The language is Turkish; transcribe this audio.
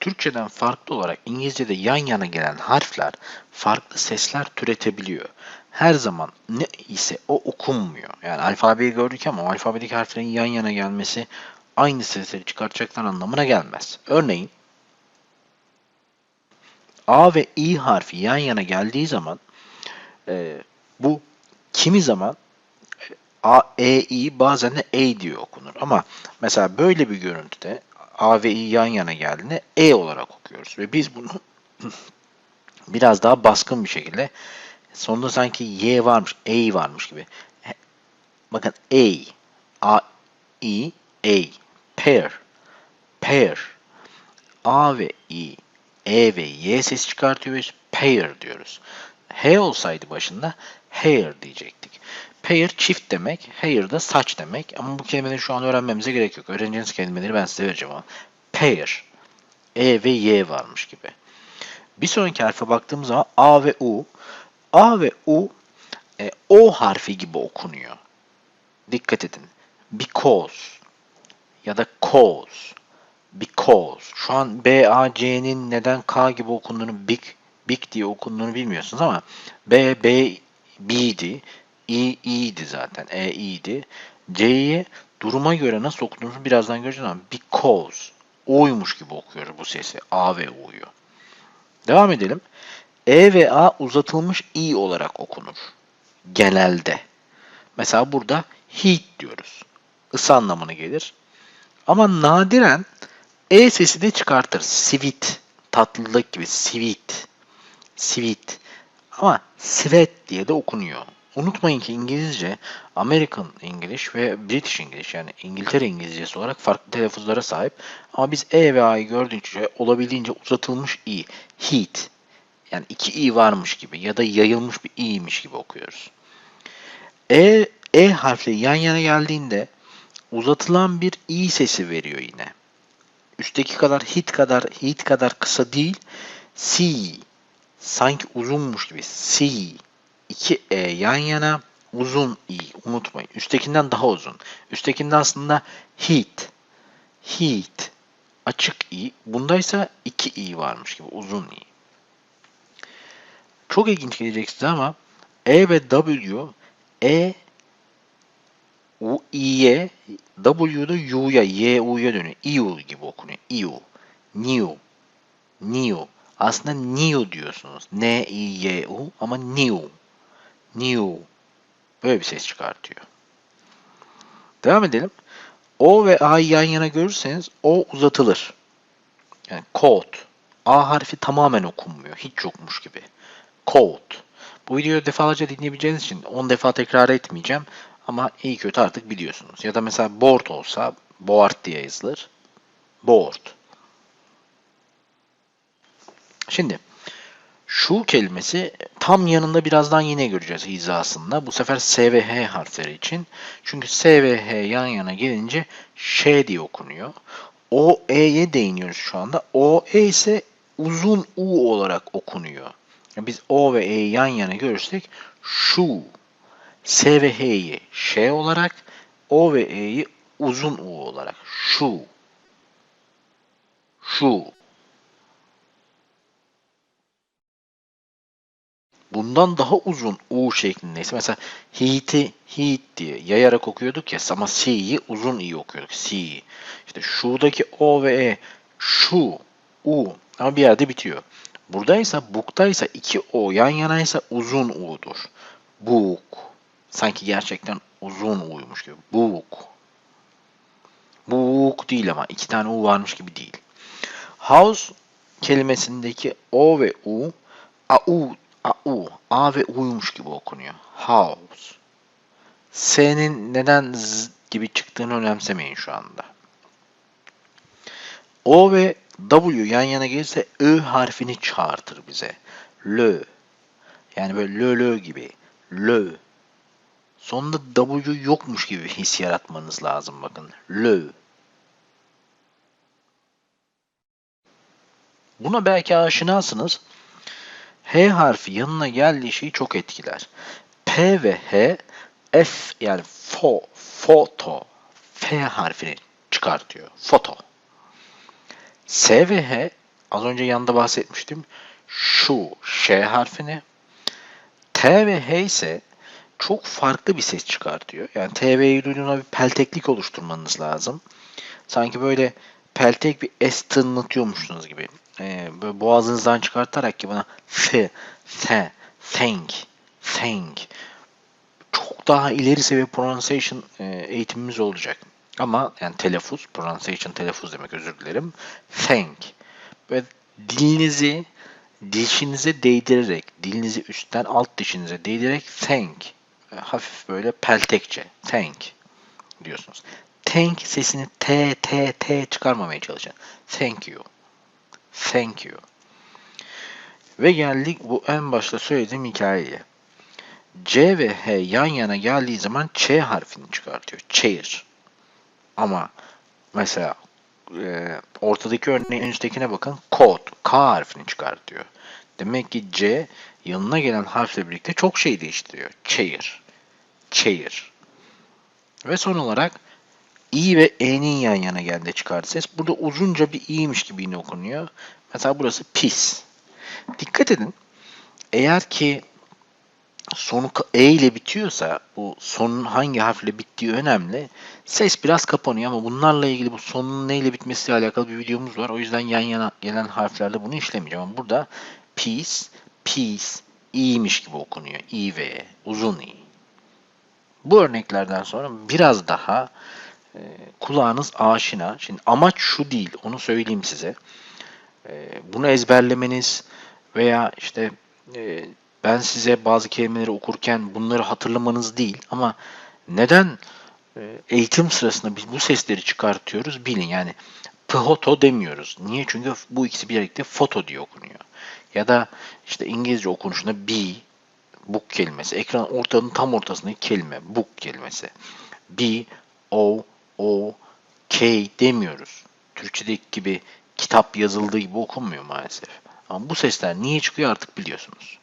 Türkçeden farklı olarak İngilizce'de yan yana gelen harfler farklı sesler türetebiliyor. Her zaman ne ise o okunmuyor. Yani alfabeyi gördük ama alfabedeki harflerin yan yana gelmesi aynı sesleri çıkartacaklar anlamına gelmez. Örneğin A ve İ harfi yan yana geldiği zaman e, bu kimi zaman A, E, I bazen de E diye okunur. Ama mesela böyle bir görüntüde A ve I yan yana geldiğinde E olarak okuyoruz. Ve biz bunu biraz daha baskın bir şekilde sonunda sanki Y varmış, E varmış gibi. Bakın A, A, I, A, pair, pair. A ve I, E ve Y ses çıkartıyoruz. Pair diyoruz. H olsaydı başında hair diyecektik. Pair çift demek, hair da saç demek. Ama bu kelimeleri şu an öğrenmemize gerek yok. Öğreneceğiniz kelimeleri ben size vereceğim ama. Pair, E ve Y varmış gibi. Bir sonraki harfe baktığımız zaman A ve U. A ve U e, O harfi gibi okunuyor. Dikkat edin. Because ya da cause. Because. Şu an B, A, C'nin neden K gibi okunduğunu big, big diye okunduğunu bilmiyorsunuz ama B, B, B'di. I, İ'ydi zaten. E, İ'ydi. C'yi duruma göre nasıl okuduğunuzu birazdan göreceğiz ama because. O'ymuş gibi okuyoruz bu sesi. A ve U'yu. Devam edelim. E ve A uzatılmış i olarak okunur. Genelde. Mesela burada heat diyoruz. Isı anlamına gelir. Ama nadiren e sesi de çıkartır. Sweet. Tatlılık gibi. Sweet. Sweet. Ama sweat diye de okunuyor. Unutmayın ki İngilizce, American English ve British English yani İngiltere İngilizcesi olarak farklı telaffuzlara sahip. Ama biz E ve A'yı gördükçe olabildiğince uzatılmış i, heat yani iki i varmış gibi ya da yayılmış bir i'ymiş gibi okuyoruz. E, e harfleri yan yana geldiğinde uzatılan bir i sesi veriyor yine. Üstteki kadar hit kadar hit kadar kısa değil. C sanki uzunmuş gibi. C iki e yan yana uzun i unutmayın. Üsttekinden daha uzun. Üsttekinde aslında heat. Heat. Açık i. Bundaysa iki i varmış gibi uzun i. Çok ilginç gelecek size ama E ve W E U, İ'ye W'da U'ya, Y, U'ya dönüyor. İU gibi okunuyor. İU. New. New. Aslında new diyorsunuz. N, I, Y, U ama new. New. Böyle bir ses çıkartıyor. Devam edelim. O ve A'yı yan yana görürseniz O uzatılır. Yani coat. A harfi tamamen okunmuyor. Hiç yokmuş gibi. Coat. Bu videoyu defalarca dinleyebileceğiniz için 10 defa tekrar etmeyeceğim. Ama iyi kötü artık biliyorsunuz. Ya da mesela board olsa board diye yazılır. Board. Şimdi şu kelimesi tam yanında birazdan yine göreceğiz hizasında. Bu sefer S ve H harfleri için. Çünkü S ve H yan yana gelince Ş diye okunuyor. O, E'ye değiniyoruz şu anda. O, E ise uzun U olarak okunuyor. Biz O ve E'yi yan yana görürsek şu. S ve H'yi Ş olarak, O ve E'yi uzun U olarak. Şu. Şu. Bundan daha uzun U şeklindeyse mesela heat'i heat diye yayarak okuyorduk ya ama C'yi uzun i okuyorduk. C. İşte şuradaki O ve E şu U ama bir yerde bitiyor. Buradaysa book'taysa iki O yan yanaysa uzun U'dur. Book. Sanki gerçekten uzun U'ymuş gibi. Book. Book değil ama iki tane U varmış gibi değil. House kelimesindeki O ve U A U A U A ve U'ymuş gibi okunuyor. House. S'nin neden Z gibi çıktığını önemsemeyin şu anda. O ve W yan yana gelirse Ö harfini çağırtır bize. Lö. Yani böyle lö lö gibi. Lö. Sonunda W yokmuş gibi his yaratmanız lazım bakın. Lö. Buna belki aşinasınız. H harfi yanına geldiği şeyi çok etkiler. P ve H F yani fo, foto, F harfini çıkartıyor. Foto. S ve H az önce yanında bahsetmiştim. Şu Ş harfini. T ve H ise çok farklı bir ses çıkartıyor. Yani T ve H'yi duyduğunda bir pelteklik oluşturmanız lazım. Sanki böyle peltek bir S tınlatıyormuşsunuz gibi. Ee, böyle boğazınızdan çıkartarak ki bana f, th, thank, thank. Çok daha ileri seviye pronunciation e, eğitimimiz olacak. Ama yani telaffuz, pronunciation telaffuz demek özür dilerim. Thank. Böyle dilinizi dişinize değdirerek, dilinizi üstten alt dişinize değdirerek thank. Hafif böyle peltekçe. Thank diyorsunuz. Thank sesini T, T, T çıkarmamaya çalışın. Thank you. Thank you. Ve geldik bu en başta söylediğim hikayeye. C ve H yan yana geldiği zaman Ç harfini çıkartıyor. Chair. Ama mesela e, ortadaki örneğin en üsttekine bakın. Coat. K harfini çıkartıyor. Demek ki C yanına gelen harfle birlikte çok şey değiştiriyor. Chair. Chair. Ve son olarak i ve e'nin yan yana geldiğinde çıkardı ses. Burada uzunca bir i'ymiş gibi yine okunuyor. Mesela burası pis. Dikkat edin. Eğer ki sonu e ile bitiyorsa bu sonun hangi harfle bittiği önemli. Ses biraz kapanıyor ama bunlarla ilgili bu sonun neyle bitmesiyle alakalı bir videomuz var. O yüzden yan yana gelen harflerde bunu işlemeyeceğim. Ama burada peace, peace, i'ymiş gibi okunuyor. i ve e, uzun i. Bu örneklerden sonra biraz daha e, kulağınız aşina. Şimdi amaç şu değil, onu söyleyeyim size. E, bunu ezberlemeniz veya işte e, ben size bazı kelimeleri okurken bunları hatırlamanız değil ama neden e, eğitim sırasında biz bu sesleri çıkartıyoruz bilin. Yani photo demiyoruz. Niye? Çünkü bu ikisi birlikte foto diye okunuyor. Ya da işte İngilizce okunuşunda be, book kelimesi. Ekran ortanın tam ortasındaki kelime book kelimesi. B, O, O, K demiyoruz. Türkçedeki gibi kitap yazıldığı gibi okunmuyor maalesef. Ama bu sesler niye çıkıyor artık biliyorsunuz.